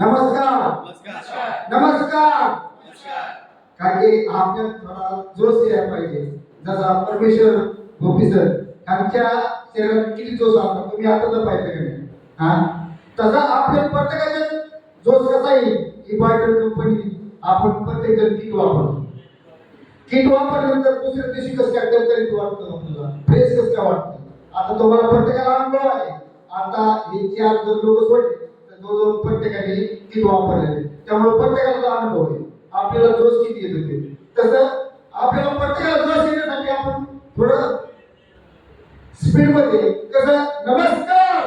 नमस्कार. नमस्कार. कारण की आपल्या थोडा जोश यायला पाहिजे. जसा परमेश्वर ऑफिसर आमच्या शरीरात किती जोश असतो तुम्ही आता जर पाहिजे का नाही. हा? तसा आपल्या प्रत्येकाच्या जोश कसा येईल? ही बायटर कंपनी आपण प्रत्येक जण किट वापरतो. किट वापरल्यानंतर दुसऱ्या दिवशी कसं काय दरदरीत वाटतं आपल्याला? फ्रेश कसं काय वाटतं? आता तुम्हाला प्रत्येकाला अनुभव आहे. आता हे चार जर लोक सोडले. जवळजवळ प्रत्येकाने किट वापरलेले त्यामुळे प्रत्येकाला तो अनुभव आहे. आपल्याला जोश किती येत होते तसं आपल्याला प्रत्येकाला जोश येण्यासाठी आपण थोडं स्पीडमध्ये कसं नमस्कार!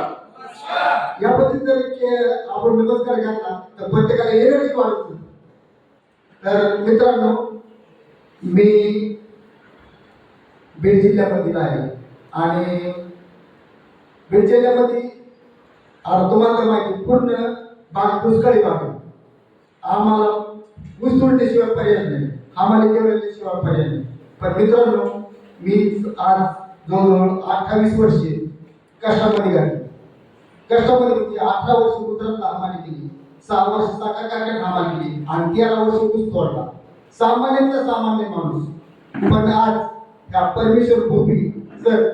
या पद्धतीने जर आपण नमस्कार घातला तर प्रत्येकाला एनर्जी वाढते तर मित्रांनो मी बीड जिल्ह्यामधील आहे आणि बीड जिल्ह्यामध्ये आता तुम्हाला तर माहिती पूर्ण बाग दुष्काळी बाग आम्हाला ऊस तोडण्याशिवाय पर्याय नाही. आम्हाला केवळशिवाय पर्याय नाही. पण मित्रांनो मी आज जवळजवळ अठ्ठावीस वर्षे कष्टामध्ये घातली कष्टामध्ये म्हणजे अठरा वर्ष गुजरातला आम्हाला केली सहा वर्ष साखर कारखान्यात आम्हाला केली आणि तेरा वर्ष ऊस तोडला. सामान्यातला सामान्य माणूस. पण आज त्या परमेश्वर गोपी सर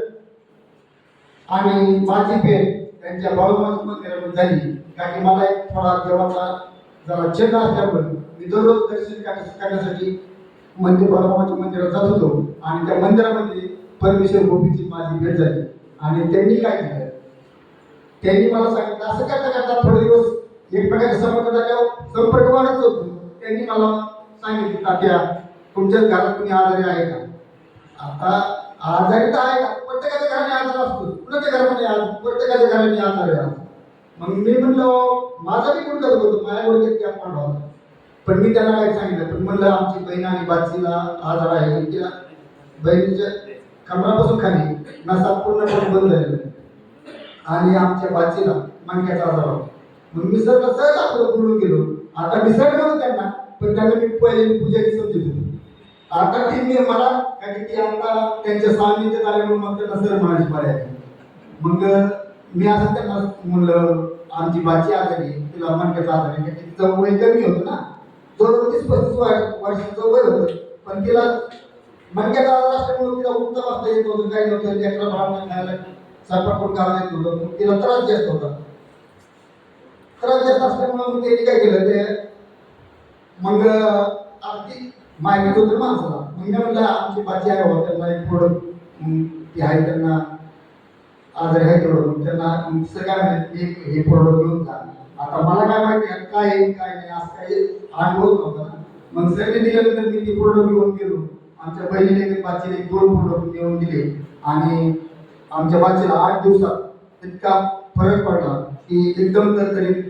आणि माझी पेट त्यांच्या बाळूमाची मंदिरामध्ये झाली. कारण की मला एक थोडा देवाचा जरा छंद असल्यामुळे मी दररोज दर्शन करण्यासाठी मंदिर बाळूमाच्या मंदिरात जात होतो. आणि त्या मंदिरामध्ये परमेश्वर गोपीची माझी भेट झाली. आणि त्यांनी काय केलं? त्यांनी मला सांगितलं असं करता करता थोडे दिवस एकमेकांच्या संपर्क झाल्यावर संपर्क वाढत होतो. त्यांनी मला सांगितलं तात्या तुमच्याच घरात कुणी आजारी आहे का? आता आजारी तर आहे. का प्रत्येकाच्या घराने आजार असतो. कुणाच्या घरामध्ये आज? प्रत्येकाच्या घराने आजार आहे मग मी म्हणलं माझा बी गुडघा होतो माझ्या गुडघ्यात गॅप पडला पण मी त्यांना काय सांगितलं पण म्हणलं आमची बहीण आणि बाचीला आजार आहे. तिला बहिणीच्या कमरापासून खाली नसा पूर्णपणे बंद झालेला आणि आमच्या बाचीला मणक्याचा आजार होता. मग मी सर सहज आपलं बोलून गेलो. आता मी नव्हतं त्यांना पण त्यांना मी पहिले पूजा समजत होतो. आता ती मी मला कारण की आता त्यांच्या सान्निध्यात आल्यामुळे मग त्यांना सर म्हणायची पर्याय मग मी असं त्यांना म्हणलं आमची बाची आजारी तिला मणक्याचा आजारी आहे तिचं वय कमी होतं ना. जवळ तीस पस्तीस वर्ष वर्षाचं वय होतं. पण तिला मणक्याचा आजार असल्यामुळे तिला उत्तम असता येत नव्हतं काही नव्हतं लेकरं बाळांना खायला स्वयंपाक करून खायला येत नव्हतं. मग तिला त्रास जास्त होता. त्रास जास्त असल्यामुळे मग त्यांनी काय केलं ते मग अगदी माहिती होतं माणसाला मग मी म्हणलं आमची बाजी आहे बाबा त्यांना एक प्रोडक्ट ती आहे त्यांना आजारी आहे तेवढं त्यांना मग सर काय म्हणले एक हे प्रोडक्ट घेऊन जा. आता मला काय माहिती आहे काय आहे काय नाही असं काही अनुभव होता ना. मग सरने दिल्यानंतर मी ती प्रोडक्ट घेऊन गेलो. आमच्या बहिणीने एक बाचीने दोन प्रोडक्ट घेऊन दिले. आणि आमच्या बाचीला आठ दिवसात इतका फरक पडला की एकदम तरतरीत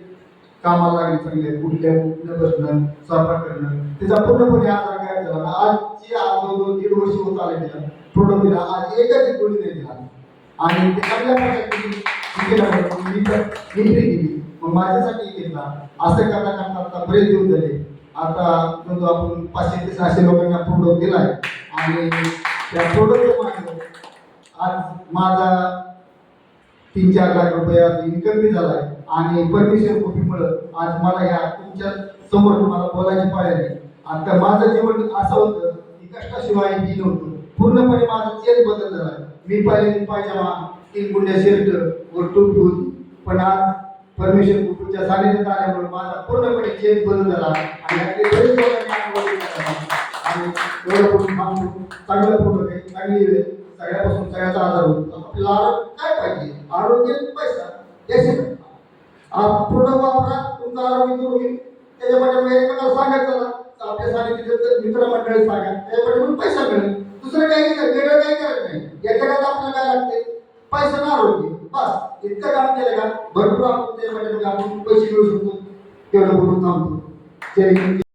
कामाला लागली चांगले कुठल्या उठणं बसणं स्वयंपाक करणं. तिचा पूर्णपणे आजार दिला आजची आज दोन दीड वर्ष होत आले दिला प्रोडक्ट दिला. आज एकच गोळी नाही दिला आणि ते चांगल्या मी मग केली. मग माझ्यासाठी घेतला. असं करता करता आता बरेच दिवस झाले. आता जवळ आपण पाचशे ते सहाशे लोकांना प्रोडक्ट दिलाय. आणि त्या प्रोडक्ट माझं आज माझा तीन चार लाख रुपयात इन्कम बी झालाय. आणि परमेश्वर कृपेमुळं आज मला या तुमच्यासमोर मला बोलायची पाळी आता माझं जीवन असं होतं की कष्टाशिवाय मी नव्हतं पूर्णपणे माझा चेत बदल झाला मी पहिले पायजामा तीन गुंड्या शर्ट वर टोपी होती. पण आज परमेश्वर कुटुंबच्या सानिध्यात आल्यामुळे माझा पूर्णपणे चेंज बदल झाला आणि फोटो चांगलं फोटो काही चांगली वेळ सगळ्यापासून सगळ्याचा आजार होतो आपल्याला आरोग्य काय पाहिजे? आरोग्य पैसा याचे पूर्ण वापरा तुमचं आरोग्य दूर होईल. त्याच्यामध्ये मग एकमेकाला सांगायचं ना तर आपल्या मित्रमंडळी सांगा. त्याच्यामध्ये म्हणून पैसा मिळेल. दुसरं काही नाही वेगळं काही करत नाही. या जगात आपल्याला काय लागते पैसा ना आरोग्य बस. इतकं काम केलं का? भरपूर आपण त्याच्यामध्ये आपण पैसे मिळू शकतो. तेवढं बोलून थांबतो. जय